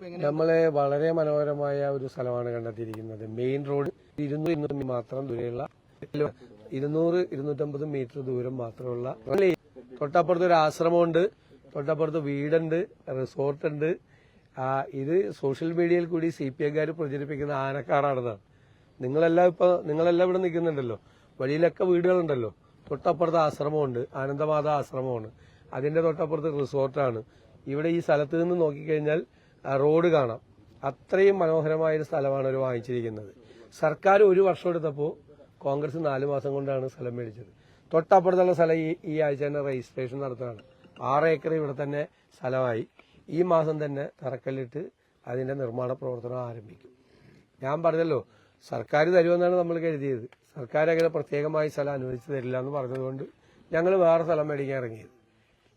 നമ്മളെ വളരെ മനോഹരമായ ഒരു സ്ഥലമാണ് കണ്ടെത്തിയിരിക്കുന്നത്. മെയിൻ റോഡ് ഇരുന്നൂറ് ഇരുന്നൂറ് മാത്രം ദൂരെയുള്ള ഇരുന്നൂറ് ഇരുന്നൂറ്റമ്പത് മീറ്റർ ദൂരം മാത്രമുള്ള തൊട്ടപ്പുറത്ത് ഒരു ആശ്രമമുണ്ട്. തൊട്ടപ്പുറത്ത് വീടുണ്ട് റിസോർട്ട് ഉണ്ട് ഇത് സോഷ്യൽ മീഡിയയിൽ കൂടി സി പി എക്കാർ പ്രചരിപ്പിക്കുന്ന ആനക്കാടാണെന്നാണ് നിങ്ങളെല്ലാം ഇപ്പൊ നിങ്ങളെല്ലാം ഇവിടെ നിൽക്കുന്നുണ്ടല്ലോ. വഴിയിലൊക്കെ വീടുകളുണ്ടല്ലോ. തൊട്ടപ്പുറത്ത് ആശ്രമമുണ്ട്. ആനന്ദമാത ആശ്രമമാണ്. അതിന്റെ തൊട്ടപ്പുറത്ത് റിസോർട്ടാണ്. ഇവിടെ ഈ സ്ഥലത്ത് നിന്ന് നോക്കിക്കഴിഞ്ഞാൽ റോഡ് കാണാം. അത്രയും മനോഹരമായ ഒരു സ്ഥലമാണ് അവർ വാങ്ങിച്ചിരിക്കുന്നത്. സർക്കാർ ഒരു വർഷം എടുത്തപ്പോൾ കോൺഗ്രസ് നാല് മാസം കൊണ്ടാണ് സ്ഥലം മേടിച്ചത്. തൊട്ടപ്പുറത്തുള്ള സ്ഥലം ഈ ഈ ആഴ്ച തന്നെ രജിസ്ട്രേഷൻ നടത്തുകയാണ്. ആറ് ഏക്കർ ഇവിടെ തന്നെ സ്ഥലമായി. ഈ മാസം തന്നെ തറക്കല്ലിട്ട് അതിന്റെ നിർമ്മാണ പ്രവർത്തനം ആരംഭിക്കും. ഞാൻ പറഞ്ഞല്ലോ സർക്കാർ തരുമെന്നാണ് നമ്മൾ കരുതിയത്. സർക്കാർ അങ്ങനെ പ്രത്യേകമായി സ്ഥലം അനുവദിച്ചു തരില്ല എന്ന് പറഞ്ഞതുകൊണ്ട് ഞങ്ങൾ വേറെ സ്ഥലം മേടിക്കാൻ ഇറങ്ങിയത്.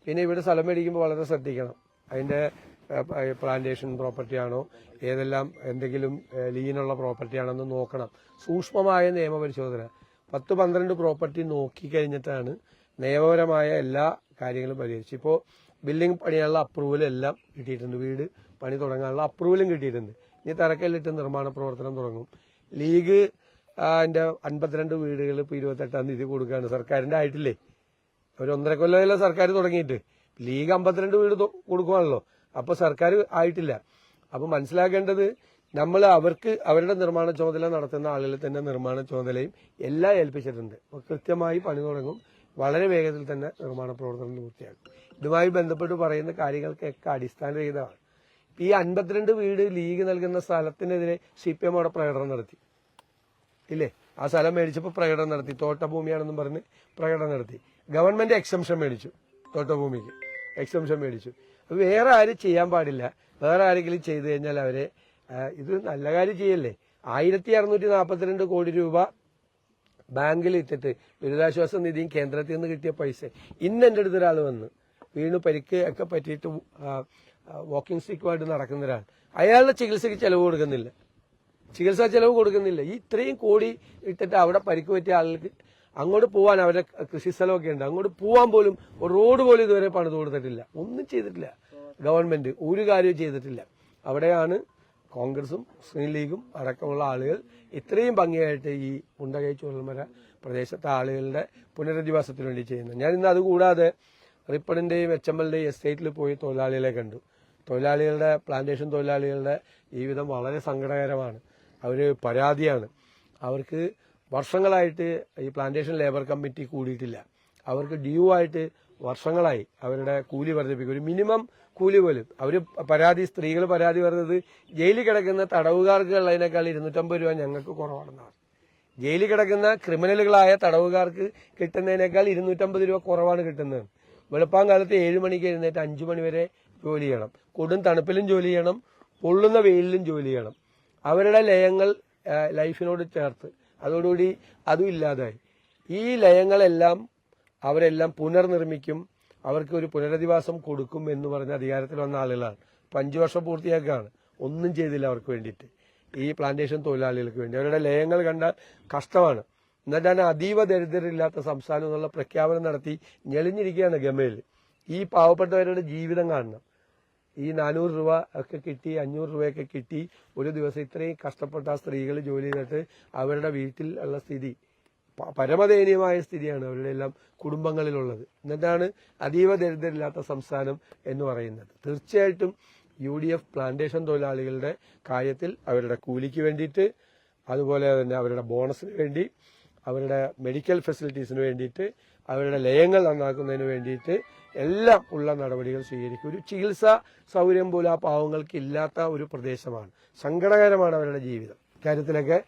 പിന്നെ ഇവിടെ സ്ഥലം മേടിക്കുമ്പോൾ വളരെ ശ്രദ്ധിക്കണം. അതിന്റെ പ്ലാന്റേഷൻ പ്രോപ്പർട്ടിയാണോ ഏതെല്ലാം എന്തെങ്കിലും ലീനുള്ള പ്രോപ്പർട്ടിയാണെന്ന് നോക്കണം. സൂക്ഷ്മമായ നിയമപരിശോധന. പത്ത് പന്ത്രണ്ട് പ്രോപ്പർട്ടി നോക്കിക്കഴിഞ്ഞിട്ടാണ് നിയമപരമായ എല്ലാ കാര്യങ്ങളും പരിഹരിച്ചു ഇപ്പോൾ ബിൽഡിംഗ് പണിയാനുള്ള അപ്രൂവൽ എല്ലാം കിട്ടിയിട്ടുണ്ട്. വീട് പണി തുടങ്ങാനുള്ള അപ്രൂവലും കിട്ടിയിട്ടുണ്ട്. ഇനി തറക്കല്ലിട്ട് നിർമ്മാണ പ്രവർത്തനം തുടങ്ങും. ലീഗ് അതിന്റെ അൻപത്തിരണ്ട് വീടുകൾ ഇപ്പോൾ ഇരുപത്തെട്ടാം തീയതി കൊടുക്കുകയാണ്. സർക്കാരിന്റെ ആയിട്ടില്ലേ? ഒരു ഒന്നര കൊല്ലമല്ല സർക്കാർ തുടങ്ങിയിട്ട്? ലീഗ് അമ്പത്തിരണ്ട് വീട് കൊടുക്കുവാണല്ലോ. അപ്പൊ സർക്കാർ ആയിട്ടില്ല. അപ്പോൾ മനസ്സിലാക്കേണ്ടത് നമ്മൾ അവർക്ക് അവരുടെ നിർമ്മാണ ചുമതല നടത്തുന്ന ആളുകളിൽ തന്നെ നിർമ്മാണ ചുമതലയും എല്ലാം ഏൽപ്പിച്ചിട്ടുണ്ട്. അപ്പൊ കൃത്യമായി പണി തുടങ്ങും. വളരെ വേഗത്തിൽ തന്നെ നിർമ്മാണ പ്രവർത്തനം പൂർത്തിയാക്കും. ഇതുമായി ബന്ധപ്പെട്ട് പറയുന്ന കാര്യങ്ങൾക്കൊക്കെ അടിസ്ഥാനരഹിതമാണ്. ഈ അൻപത്തിരണ്ട് വീട് ലീഗ് നൽകുന്ന സ്ഥലത്തിനെതിരെ സി പി എം അവിടെ പ്രകടനം നടത്തി. ഇല്ലേ? ആ സ്ഥലം മേടിച്ചപ്പോൾ പ്രകടനം നടത്തി. തോട്ടഭൂമിയാണെന്നും പറഞ്ഞ് പ്രകടനം നടത്തി. ഗവൺമെന്റ് എക്സംഷൻ മേടിച്ചു. തോട്ടഭൂമിക്ക് എക്സംഷൻ മേടിച്ചു. വേറെ ആരും ചെയ്യാൻ പാടില്ല. വേറെ ആരെങ്കിലും ചെയ്തു കഴിഞ്ഞാൽ അവരെ ഇത് നല്ല കാര്യം ചെയ്യല്ലേ? ആയിരത്തി അറുന്നൂറ്റി നാൽപ്പത്തിരണ്ട് കോടി രൂപ ബാങ്കിൽ ഇട്ടിട്ട് ദുരിതാശ്വാസ നിധിയും കേന്ദ്രത്തിൽ നിന്ന് കിട്ടിയ പൈസ. ഇന്ന് എന്റെ അടുത്ത് ഒരാൾ വന്ന് വീണ് പരിക്ക് ഒക്കെ പറ്റിയിട്ട് വാക്കിംഗ് സ്റ്റിക്കുമായിട്ട് നടക്കുന്ന ഒരാൾ. അയാളുടെ ചികിത്സയ്ക്ക് ചെലവ് കൊടുക്കുന്നില്ല. ചികിത്സാ ചെലവ് കൊടുക്കുന്നില്ല. ഈ ഇത്രയും കോടി ഇട്ടിട്ട് അവിടെ പരിക്ക് പറ്റിയ ആളുകൾക്ക് അങ്ങോട്ട് പോവാൻ അവരുടെ കൃഷി സ്ഥലമൊക്കെ ഉണ്ട്. അങ്ങോട്ട് പോവാൻ പോലും റോഡ് പോലും ഇതുവരെ പണിത് കൊടുത്തിട്ടില്ല. ഒന്നും ചെയ്തിട്ടില്ല. ഗവൺമെന്റ് ഒരു കാര്യവും ചെയ്തിട്ടില്ല. അവിടെയാണ് കോൺഗ്രസും മുസ്ലിം ലീഗും അടക്കമുള്ള ആളുകൾ ഇത്രയും ഭംഗിയായിട്ട് ഈ മുണ്ടകൈ ചുഴൽമര പ്രദേശത്തെ ആളുകളുടെ പുനരധിവാസത്തിന് വേണ്ടി ചെയ്യുന്നത്. ഞാൻ ഇന്ന് അതുകൂടാതെ റിപ്പണിന്റെയും എച്ച് എം എല്ലിന്റെയും എസ്റ്റേറ്റിൽ പോയി തൊഴിലാളികളെ കണ്ടു. തൊഴിലാളികളുടെ പ്ലാന്റേഷൻ തൊഴിലാളികളുടെ ജീവിതം വളരെ സങ്കടകരമാണ്. അവർ പരാതിയാണ്. അവർക്ക് വർഷങ്ങളായിട്ട് ഈ പ്ലാന്റേഷൻ ലേബർ കമ്മിറ്റി കൂടിയിട്ടില്ല. അവർക്ക് ഡ്യൂ ആയിട്ട് വർഷങ്ങളായി അവരുടെ കൂലി വർദ്ധിപ്പിക്കും. ഒരു മിനിമം കൂലി പോലും. അവർ പരാതി സ്ത്രീകൾ പരാതി പറഞ്ഞത് ജയിലിൽ കിടക്കുന്ന തടവുകാർക്ക് ഉള്ളതിനേക്കാൾ ഇരുന്നൂറ്റമ്പത് രൂപ ഞങ്ങൾക്ക് കുറവാണെന്നാണ്. ജയിലിൽ കിടക്കുന്ന ക്രിമിനലുകളായ തടവുകാർക്ക് കിട്ടുന്നതിനേക്കാൾ ഇരുന്നൂറ്റമ്പത് രൂപ കുറവാണ് കിട്ടുന്നത്. വെളുപ്പം കാലത്ത് ഏഴ് മണിക്ക് എഴുന്നേറ്റ് അഞ്ചു മണി വരെ ജോലി ചെയ്യണം. കൊടും തണുപ്പിലും ജോലി ചെയ്യണം. പൊള്ളുന്ന വെയിലിലും ജോലി ചെയ്യണം. അവരുടെ ലയങ്ങൾ ലൈഫിനോട് ചേർത്ത്. അതോടുകൂടി അതും ഇല്ലാതായി. ഈ ലയങ്ങളെല്ലാം അവരെല്ലാം പുനർനിർമ്മിക്കും. അവർക്ക് ഒരു പുനരധിവാസം കൊടുക്കും എന്ന് പറഞ്ഞ അധികാരത്തിൽ വന്ന ആളുകളാണ്. അഞ്ചു വർഷം പൂർത്തിയാക്കുകയാണ്. ഒന്നും ചെയ്തില്ല അവർക്ക് വേണ്ടിയിട്ട്. ഈ പ്ലാന്റേഷൻ തൊഴിലാളികൾക്ക് വേണ്ടി. അവരുടെ ലയങ്ങൾ കണ്ടാൽ കഷ്ടമാണ്. എന്നിട്ടാണ് അതീവ ദരിദ്രരില്ലാത്ത സംസ്ഥാനം എന്നുള്ള പ്രഖ്യാപനം നടത്തി ഞെളിഞ്ഞിരിക്കുകയാണ് ഗമയിൽ. ഈ പാവപ്പെട്ടവരുടെ ജീവിതം കാണണം. ഈ നാനൂറ് രൂപ ഒക്കെ കിട്ടി അഞ്ഞൂറ് രൂപയൊക്കെ കിട്ടി ഒരു ദിവസം ഇത്രയും കഷ്ടപ്പെട്ട സ്ത്രീകൾ ജോലി ചെയ്തിട്ട് അവരുടെ വീട്ടിൽ ഉള്ള സ്ഥിതി പരമദയനീയമായ സ്ഥിതിയാണ് അവരുടെ എല്ലാം കുടുംബങ്ങളിലുള്ളത്. എന്നിട്ടാണ് അതീവ ദരിദ്രരില്ലാത്ത സംസ്ഥാനം എന്ന് പറയുന്നത്. തീർച്ചയായിട്ടും യു ഡി എഫ് പ്ലാന്റേഷൻ തൊഴിലാളികളുടെ കാര്യത്തിൽ അവരുടെ കൂലിക്ക് വേണ്ടിയിട്ട് അതുപോലെ തന്നെ അവരുടെ ബോണസിന് വേണ്ടി അവരുടെ മെഡിക്കൽ ഫെസിലിറ്റീസിന് വേണ്ടിയിട്ട് അവരുടെ ലയങ്ങൾ നന്നാക്കുന്നതിന് വേണ്ടിയിട്ട് എല്ലാം ഉള്ള നടപടികൾ സ്വീകരിക്കും. ഒരു ചികിത്സാ സൗകര്യം പോലും ആ പാവങ്ങൾക്ക് ഇല്ലാത്ത ഒരു പ്രദേശമാണ്. സങ്കടകരമാണ് അവരുടെ ജീവിതം. ഇക്കാര്യത്തിലൊക്കെ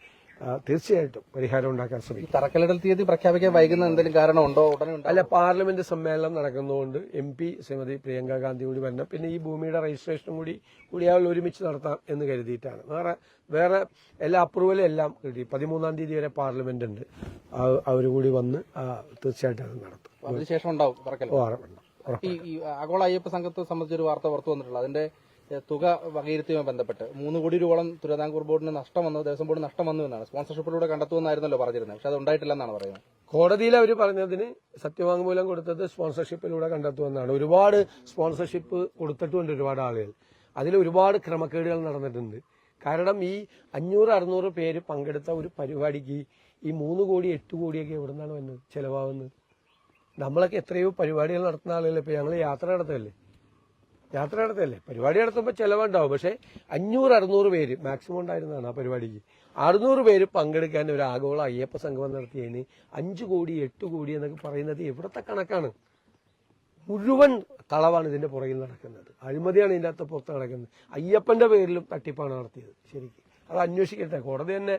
തീർച്ചയായിട്ടും പരിഹാരം ഉണ്ടാക്കാൻ ശ്രമിക്കും. തറക്കല്ലിടൽ തീയതി പ്രഖ്യാപിക്കാൻ വൈകുന്ന എന്തെങ്കിലും കാരണമുണ്ടോ ഉടനെ അല്ല പാർലമെന്റ് സമ്മേളനം നടക്കുന്നതുകൊണ്ട് എം പി ശ്രീമതി പ്രിയങ്ക ഗാന്ധി കൂടി വരണം. പിന്നെ ഈ ഭൂമിയുടെ രജിസ്ട്രേഷനും കൂടി കൂടി അവൾ ഒരുമിച്ച് നടത്താം എന്ന് കരുതിയിട്ടാണ്. വേറെ വേറെ എല്ലാ അപ്രൂവലും എല്ലാം കിട്ടി. പതിമൂന്നാം തീയതി വരെ പാർലമെന്റ് ഉണ്ട്. അവർ കൂടി വന്ന് തീർച്ചയായിട്ടും അത് നടത്തും. അതിനുശേഷം ഉണ്ടാവും. ഈ ആഗോള അയ്യപ്പ സംഘത്തെ സംബന്ധിച്ചൊരു വാർത്ത പുറത്തു വന്നിട്ടുള്ളത്. അതിന്റെ തുക വകയിരുത്തിയുമായി ബന്ധപ്പെട്ട്. മൂന്ന് കോടി രൂപയോളം തിരുവിതാംകൂർ ബോർഡിന് നഷ്ടം വന്നു ദേവസ്വം ബോർഡ് നഷ്ടം വന്നു എന്നാണ്. സ്പോൺസർഷിപ്പിലൂടെ കണ്ടെത്തുമെന്നായിരുന്നല്ലോ പറഞ്ഞിരുന്നത്. പക്ഷെ അത് ഉണ്ടായിട്ടില്ലെന്നാണ് പറയുന്നത്. കോടതിയിൽ അവർ പറഞ്ഞതിന് സത്യവാങ്മൂലം കൊടുത്തത് സ്പോൺസർഷിപ്പിലൂടെ കണ്ടെത്തുമെന്നാണ്. ഒരുപാട് സ്പോൺസർഷിപ്പ് കൊടുത്തിട്ടുണ്ട് ഒരുപാട് ആളുകൾ. അതിൽ ഒരുപാട് ക്രമക്കേടുകൾ നടന്നിട്ടുണ്ട്. കാരണം ഈ അഞ്ഞൂറ് അറുന്നൂറ് പേര് പങ്കെടുത്ത ഒരു പരിപാടിക്ക് ഈ മൂന്ന് കോടി എട്ട് കോടിയൊക്കെ എവിടെ നിന്നാണ് വന്നത്? ചെലവാകുന്നത്? നമ്മളൊക്കെ എത്രയോ പരിപാടികൾ നടത്തുന്ന ആളുകളല്ലേ ഇപ്പൊ? ഞങ്ങൾ യാത്ര നടത്തല്ലേ? യാത്ര നടത്തല്ലേ പരിപാടി നടത്തുമ്പോൾ ചിലവുണ്ടാവും. പക്ഷേ അഞ്ഞൂറ് അറുന്നൂറ് പേര് മാക്സിമം ഉണ്ടായിരുന്നതാണ് ആ പരിപാടിക്ക്. അറുന്നൂറ് പേര് പങ്കെടുക്കാൻ ഒരു ആഗോള അയ്യപ്പ സംഗമം നടത്തിയതിന് അഞ്ച് കോടി എട്ട് കോടി എന്നൊക്കെ പറയുന്നത് എവിടത്തെ കണക്കാണ്? മുഴുവൻ കളവാണ് ഇതിന്റെ പുറകിൽ നടക്കുന്നത്. അഴിമതിയാണ് ഇതിന്റെ അകത്ത് പുറത്ത് നടക്കുന്നത്. അയ്യപ്പന്റെ പേരിലും തട്ടിപ്പാണ് നടത്തിയത്. ശരിക്കും. അത് അന്വേഷിക്കട്ടെ. കോടതി തന്നെ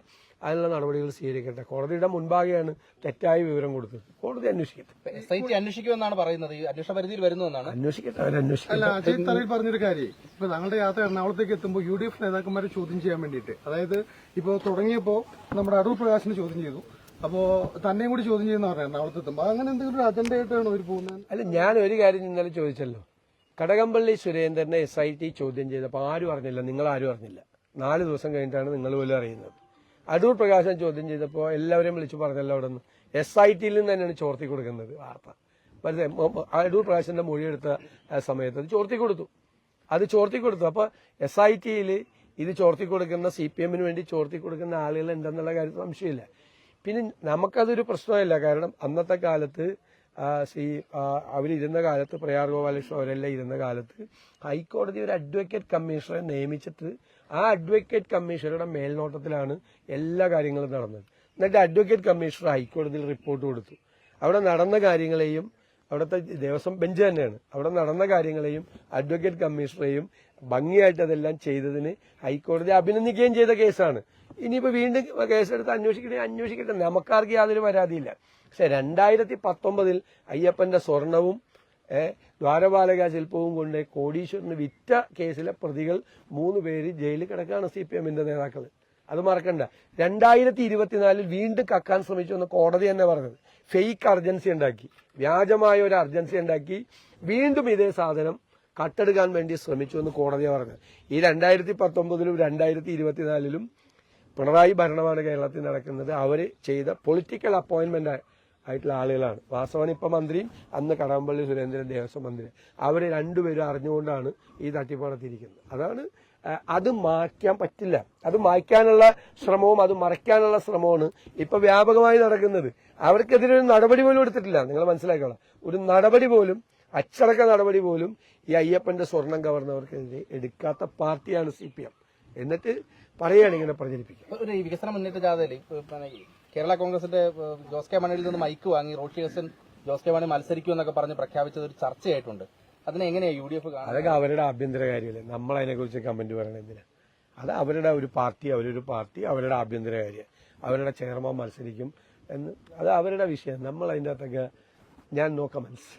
അതിനുള്ള നടപടികൾ സ്വീകരിക്കട്ടെ. കോടതിയുടെ മുൻപാകെയാണ് തെറ്റായ വിവരം കൊടുത്തത്. കോടതി അന്വേഷിക്കട്ടെ. എസ് ഐ ടി അന്വേഷിക്കുമെന്നാണ് പറയുന്നത്. ഈ അന്വേഷണ പരിധിയിൽ വരുന്നു എന്നാണ്. അന്വേഷിക്കട്ടെ അവരന്വേഷിക്കട്ടെ അല്ല അജയ് പറഞ്ഞൊരു കാര്യം. ഇപ്പൊ താങ്കളുടെ യാത്ര എറണാകുളത്തേക്ക് എത്തുമ്പോൾ യു ഡി എഫ് നേതാക്കന്മാരെ ചോദ്യം ചെയ്യാൻ വേണ്ടിയിട്ട്. അതായത് ഇപ്പോ തുടങ്ങിയപ്പോ നമ്മുടെ അടൂർ പ്രകാശിനെ ചോദ്യം ചെയ്തു. അപ്പോ തന്നെയും കൂടി ചോദ്യം ചെയ്യുന്ന പറഞ്ഞു എറണാകുളത്ത് എത്തുമ്പോൾ അങ്ങനെ എന്തെങ്കിലും ഒരു അജണ്ട ആയിട്ടാണ് അവർ പോകുന്നത്? അല്ല ഞാൻ ഒരു കാര്യം ഇന്നലെ ചോദിച്ചല്ലോ. കടകംപള്ളി സുരേന്ദ്രനെ എസ് ഐ ടി ചോദ്യം ചെയ്തപ്പോൾ ആരും അറിഞ്ഞില്ല. നിങ്ങൾ ആരും അറിഞ്ഞില്ല. നാല് ദിവസം കഴിഞ്ഞിട്ടാണ് നിങ്ങൾ പോലും അറിയുന്നത്. അടൂർ പ്രകാശൻ ചോദ്യം ചെയ്തപ്പോൾ എല്ലാവരെയും വിളിച്ചു പറഞ്ഞല്ലോ അവിടെ നിന്ന്. എസ് ഐ ടിയിൽ നിന്ന് തന്നെയാണ് ചോർത്തി കൊടുക്കുന്നത് വാർത്ത. വെറുതെ മ- മ- അടൂർ പ്രകാശന്റെ മൊഴിയെടുത്ത സമയത്ത് അത് ചോർത്തി കൊടുത്തു. അത് ചോർത്തി കൊടുത്തു. അപ്പോൾ എസ് ഐ ടിയിൽ ഇത് ചോർത്തി കൊടുക്കുന്ന സി പി എമ്മിന് വേണ്ടി ചോർത്തി കൊടുക്കുന്ന ആളുകൾ ഉണ്ടെന്നുള്ള കാര്യത്തിൽ സംശയമില്ല. പിന്നെ നമുക്കതൊരു പ്രശ്നമില്ല കാരണം അന്നത്തെ കാലത്ത് ശ്രീ അവരിരുന്ന കാലത്ത് പ്രയാർ ഗോപാലകൃഷ്ണൻ അവരെല്ലാം ഇരുന്ന കാലത്ത് ഹൈക്കോടതി ഒരു അഡ്വക്കേറ്റ് കമ്മീഷണറെ നിയമിച്ചിട്ട് ആ അഡ്വക്കേറ്റ് കമ്മീഷണറുടെ മേൽനോട്ടത്തിലാണ് എല്ലാ കാര്യങ്ങളും നടന്നത്. എന്നിട്ട് അഡ്വക്കേറ്റ് കമ്മീഷണർ ഹൈക്കോടതിയിൽ റിപ്പോർട്ട് കൊടുത്തു. അവിടെ നടന്ന കാര്യങ്ങളെയും അവിടുത്തെ ദേവസ്വം ബെഞ്ച് തന്നെയാണ്. അവിടെ നടന്ന കാര്യങ്ങളെയും അഡ്വക്കേറ്റ് കമ്മീഷണറെയും ഭംഗിയായിട്ട് അതെല്ലാം ചെയ്തതിന് ഹൈക്കോടതി അഭിനന്ദിക്കുകയും ചെയ്ത കേസാണ്. ഇനിയിപ്പോ വീണ്ടും കേസെടുത്ത് അന്വേഷിക്കണേ അന്വേഷിക്കട്ടെ. നമുക്കാർക്ക് യാതൊരു പരാതിയില്ല. പക്ഷെ രണ്ടായിരത്തി പത്തൊമ്പതിൽ അയ്യപ്പന്റെ സ്വർണവും ദ്വാരപാലക ശില്പവും കൊണ്ട് കോടീശ്വരന് വിറ്റ കേസിലെ പ്രതികൾ മൂന്ന് പേര് ജയിലിൽ കിടക്കുകയാണ് സി പി എമ്മിന്റെ നേതാക്കൾ അത് മറക്കണ്ട. രണ്ടായിരത്തി ഇരുപത്തിനാലിൽ വീണ്ടും കക്കാൻ ശ്രമിച്ചു എന്ന് കോടതി തന്നെ പറഞ്ഞത്. ഫെയ്ക്ക് അർജൻസി ഉണ്ടാക്കി. വ്യാജമായ ഒരു അർജൻസി ഉണ്ടാക്കി. വീണ്ടും ഇതേ സാധനം കട്ടെടുക്കാൻ വേണ്ടി ശ്രമിച്ചു എന്ന് കോടതി പറഞ്ഞത്. ഈ രണ്ടായിരത്തി പത്തൊമ്പതിലും രണ്ടായിരത്തി ഇരുപത്തിനാലിലും പിണറായി ഭരണമാണ് കേരളത്തിൽ നടക്കുന്നത്. അവർ ചെയ്ത പൊളിറ്റിക്കൽ അപ്പോയിന്റ്മെന്റ് ആയിട്ടുള്ള ആളുകളാണ്. വാസവൻ ഇപ്പം മന്ത്രിയും അന്ന് കടകംപള്ളി സുരേന്ദ്രൻ ദേവസ്വം മന്ത്രി. അവർ രണ്ടുപേരും അറിഞ്ഞുകൊണ്ടാണ് ഈ തട്ടിപ്പ് നടത്തിയിരിക്കുന്നത് അതാണ് അത് മായ്ക്കാൻ പറ്റില്ല. അത് മായ്ക്കാനുള്ള ശ്രമവും അത് മറയ്ക്കാനുള്ള ശ്രമമാണ് ഇപ്പൊ വ്യാപകമായി നടക്കുന്നത്. അവർക്കെതിരെ ഒരു നടപടി പോലും എടുത്തിട്ടില്ല. നിങ്ങൾ മനസ്സിലാക്കണം ഒരു നടപടി പോലും അച്ചടക്ക നടപടി പോലും ഈ അയ്യപ്പന്റെ സ്വർണം കവർന്നവർക്കെതിരെ എടുക്കാത്ത പാർട്ടിയാണ് സി പി എം. എന്നിട്ട് പറയുകയാണ് ഇങ്ങനെ പ്രചരിപ്പിക്കുക. ഈ വികസന മുന്നേറ്റ ജാഥയിൽ കേരള കോൺഗ്രസിന്റെ ജോസ് കെ മണിയിൽ നിന്ന് മൈക്ക് വാങ്ങി റോഷി ഹസൻ ജോസ് കെ മണി മത്സരിക്കുമെന്നൊക്കെ പറഞ്ഞ് പ്രഖ്യാപിച്ചത് ഒരു ചർച്ചയായിട്ടുണ്ട്. അതിനെ എങ്ങനെയാണ് യു ഡി എഫ് അതൊക്കെ അവരുടെ ആഭ്യന്തര കാര്യമല്ലേ. നമ്മൾ അതിനെക്കുറിച്ച് കമന്റ് പറയണം എന്തിനാ? അത് അവരുടെ ഒരു പാർട്ടി അവരൊരു പാർട്ടി അവരുടെ ആഭ്യന്തര കാര്യം. അവരുടെ ചെയർമാൻ മത്സരിക്കും എന്ന് അത് അവരുടെ വിഷയം. നമ്മൾ അതിന്റെ അകത്തൊക്കെ ഞാൻ നോക്കാം കമന്റ്സ്